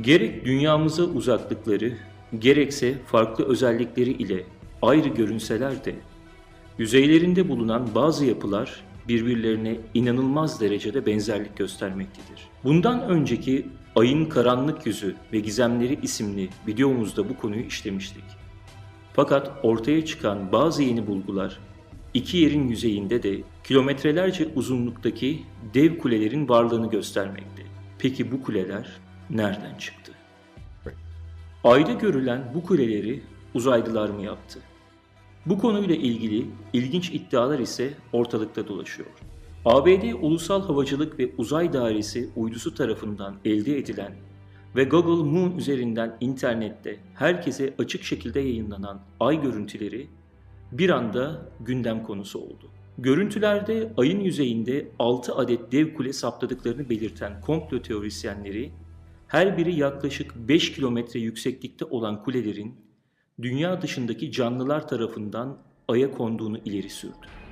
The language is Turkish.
Gerek dünyamıza uzaklıkları, gerekse farklı özellikleri ile ayrı görünseler de, yüzeylerinde bulunan bazı yapılar birbirlerine inanılmaz derecede benzerlik göstermektedir. Bundan önceki Ayın Karanlık Yüzü ve Gizemleri isimli videomuzda bu konuyu işlemiştik. Fakat ortaya çıkan bazı yeni bulgular iki yerin yüzeyinde de kilometrelerce uzunluktaki dev kulelerin varlığını göstermekte. Peki bu kuleler nereden çıktı? Ayda görülen bu kuleleri uzaylılar mı yaptı? Bu konuyla ilgili ilginç iddialar ise ortalıkta dolaşıyor. ABD Ulusal Havacılık ve Uzay Dairesi uydusu tarafından elde edilen ve Google Moon üzerinden internette herkese açık şekilde yayınlanan ay görüntüleri bir anda gündem konusu oldu. Görüntülerde ayın yüzeyinde 6 adet dev kule saptadıklarını belirten komplo teorisyenleri her biri yaklaşık 5 kilometre yükseklikte olan kulelerin dünya dışındaki canlılar tarafından aya konduğunu ileri sürdü.